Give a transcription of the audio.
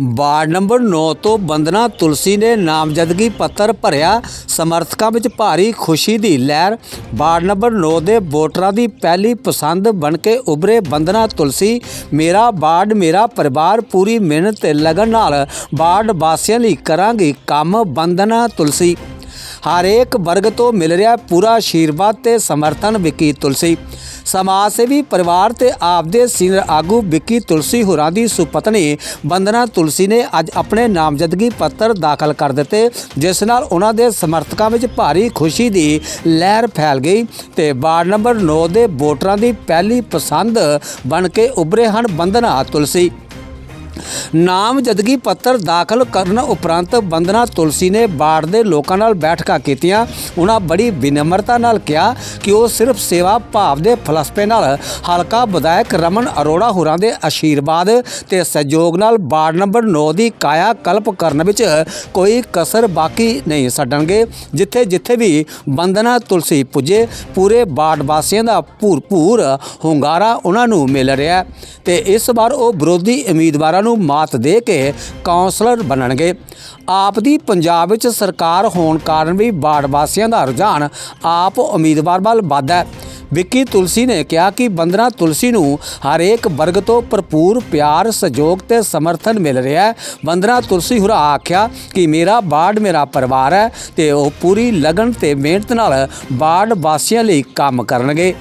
Ward number 9 ਤੋਂ ਬੰਦਨਾ ਤੁਲਸੀ ਨੇ ਨਾਮਜ਼ਦਗੀ ਪੱਤਰ ਭਰਿਆ। ਸਮਰਥਕਾਂ ਵਿੱਚ ਭਾਰੀ ਖੁਸ਼ੀ ਦੀ ਲਹਿਰ। ਵਾਰਡ ਨੰਬਰ 9 ਦੇ ਵੋਟਰਾਂ ਦੀ ਪਹਿਲੀ ਪਸੰਦ ਬਣ ਕੇ ਉਭਰੇ ਬੰਦਨਾ ਤੁਲਸੀ। ਮੇਰਾ ਵਾਰਡ, ਮੇਰਾ ਪਰਿਵਾਰ, ਪੂਰੀ ਮਿਹਨਤ ਤੇ ਲਗਨ ਨਾਲ ਵਾਰਡ ਵਾਸੀਆਂ ਲਈ ਕਰਾਂਗੇ ਕੰਮ ਬੰਦਨਾ ਤੁਲਸੀ। ਹਰੇਕ ਵਰਗ ਤੋਂ ਮਿਲ ਰਿਹਾ ਪੂਰਾ ਆਸ਼ੀਰਵਾਦ ਤੇ ਸਮਰਥਨ ਵਿਕੀ ਤੁਲਸੀ। ਸਮਾਜ ਸੇਵੀ ਪਰਿਵਾਰ ਤੇ ਆਪਦੇ ਸੀਨੀਅਰ ਆਗੂ ਵਿੱਕੀ ਤੁਲਸੀ ਹੋਰਾਂ ਦੀ ਸੁਪਤਨੀ ਬੰਦਨਾ ਤੁਲਸੀ ਨੇ ਅੱਜ ਆਪਣੇ ਨਾਮਜ਼ਦਗੀ ਪੱਤਰ ਦਾਖਲ ਕਰ ਦਿੱਤੇ, ਜਿਸ ਨਾਲ ਉਹਨਾਂ ਦੇ ਸਮਰਥਕਾਂ ਵਿੱਚ ਭਾਰੀ ਖੁਸ਼ੀ ਦੀ ਲਹਿਰ ਫੈਲ ਗਈ ਤੇ ਵਾਰਡ ਨੰਬਰ 9 ਦੇ ਵੋਟਰਾਂ ਦੀ ਪਹਿਲੀ ਪਸੰਦ ਬਣ ਕੇ ਉਭਰੇ ਹਨ ਬੰਦਨਾ ਤੁਲਸੀ। ਨਾਮਜ਼ਦਗੀ ਪੱਤਰ ਦਾਖਲ ਕਰਨ ਉਪਰੰਤ ਬੰਦਨਾ ਤੁਲਸੀ ਨੇ ਬਾੜ ਦੇ ਲੋਕਾਂ ਨਾਲ ਬੈਠਕਾਂ ਕੀਤੀਆਂ। ਉਹਨਾਂ ਬੜੀ ਵਿਨਮਰਤਾ ਨਾਲ ਕਿਹਾ ਕਿ ਉਹ ਸਿਰਫ ਸੇਵਾ ਭਾਵ ਦੇ ਫਲਸਫੇ ਨਾਲ ਹਲਕਾ ਵਿਧਾਇਕ ਰਮਨ ਅਰੋੜਾ ਹੋਰਾਂ ਦੇ ਆਸ਼ੀਰਵਾਦ ਤੇ ਸਹਿਯੋਗ ਨਾਲ ਬਾੜ ਨੰਬਰ 9 ਦੀ ਕਾਇਆ ਕਲਪ ਕਰਨ ਵਿੱਚ ਕੋਈ ਕਸਰ ਬਾਕੀ ਨਹੀਂ ਛੱਡਣਗੇ, ਜਿੱਥੇ ਜਿੱਥੇ ਵੀ ਬੰਦਨਾ ਤੁਲਸੀ ਪੁੱਜੇ, ਪੂਰੇ ਬਾੜ ਵਾਸੀਆਂ ਦਾ ਭੂਰਪੂਰ ਹੁੰਗਾਰਾ ਉਹਨਾਂ ਨੂੰ ਮਿਲ ਰਿਹਾ ਹੈ। ਤੇ ਇਸ ਵਾਰ ਉਹ ਵਿਰੋਧੀ ਉਮੀਦਵਾਰਾਂ ਨੂੰ ਮਾਤ ਦੇ ਕੇ ਕਾਉਂਸਲਰ ਬਣਨਗੇ। ਆਪ ਦੀ ਪੰਜਾਬ ਵਿੱਚ ਸਰਕਾਰ ਹੋਣ ਕਾਰਨ ਵੀ ਬਾੜ ਵਾਸੀਆਂ ਦਾ ਰੁਝਾਨ ਆਪ ਉਮੀਦਵਾਰ ਵੱਲ ਵੱਧ ਹੈ। ਵਿੱਕੀ ਤੁਲਸੀ ਨੇ ਕਿਹਾ ਕਿ ਬੰਦਨਾ ਤੁਲਸੀ ਨੂੰ ਹਰੇਕ ਵਰਗ ਤੋਂ ਭਰਪੂਰ ਪਿਆਰ, ਸਹਿਯੋਗ ਤੇ ਸਮਰਥਨ ਮਿਲ ਰਿਹਾ ਹੈ। ਬੰਦਨਾ ਤੁਲਸੀ ਹੁਰਾ ਆਖਿਆ ਕਿ ਮੇਰਾ ਬਾੜ ਮੇਰਾ ਪਰਿਵਾਰ ਹੈ ਤੇ ਉਹ ਪੂਰੀ ਲਗਨ ਤੇ ਮਿਹਨਤ ਨਾਲ ਬਾੜ ਵਾਸੀਆਂ ਲਈ ਕੰਮ ਕਰਨਗੇ।